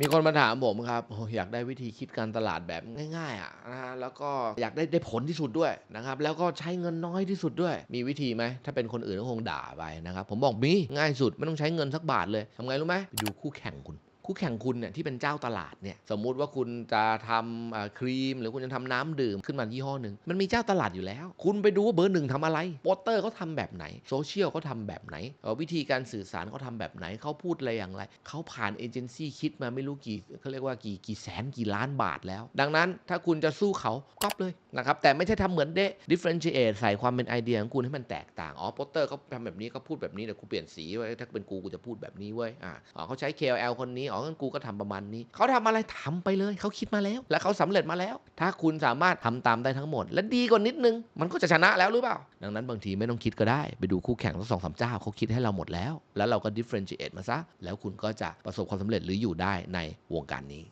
มีคนมาถามผมครับโอ้อยากได้วิธีคิดการตลาดแบบง่ายๆอะนะฮะแล้วก็อยากได้ได้ผลที่สุดด้วยนะครับ แล้วก็ใช้เงินน้อยที่สุดด้วย มีวิธีไหม ถ้าเป็นคนอื่นก็คงด่าไปนะครับ ผมบอกมีง่ายสุด ไม่ต้องใช้เงินสักบาทเลยทำไงรู้ไหมไปดูคู่แข่งคุณ คู่แข่งคุณเนี่ยที่เป็นเจ้าตลาดเนี่ยสมมุติว่าคุณจะทำครีม หรือคุณจะทำน้ำดื่มขึ้นมายี่ห้อหนึ่งมันมีเจ้าตลาดอยู่แล้ว คุณไปดูว่าเบอร์หนึ่งทำอะไรโปสเตอร์เขาทำแบบไหนโซเชียลเขาทำแบบไหน วิธีการสื่อสารเขาทำแบบไหนเขาพูดอะไรอย่างไรเขาผ่านเอเจนซี่คิดมาไม่รู้กี่เขาเรียกว่ากี่กี่แสนกี่ล้านบาทแล้ว ดังนั้นถ้าคุณจะสู้เขาก๊อปเลยนะครับแต่ไม่ใช่ทำเหมือนเดะ differentiate ใส่ความเป็นไอเดียของคุณให้มันแตกต่างอ๋อโปสเตอร์เขาทำแบบนี้เขาพูดแบบนี้แต่กูเปลี่ยนสีไว้ถ้าเป็นกูกูจะพูดแบบนี้เว้ยอ่าเขาใช้ KOL คนนี้อ๋องั้นกูก็ทำประมาณนี้ เขาทำอะไรทำไปเลย เขาคิดมาแล้ว และเขาสำเร็จมาแล้ว ถ้าคุณสามารถทำตามได้ทั้งหมด และดีกว่านิดนึง มันก็จะชนะแล้วหรือเปล่า ดังนั้นบางทีไม่ต้องคิดก็ได้ ไปดูคู่แข่งทั้งสองสามเจ้าเขาคิดให้เราหมดแล้ว แล้วเราก็ differentiate มาซะ แล้วคุณก็จะประสบความสำเร็จหรืออยู่ได้ในวงการนี้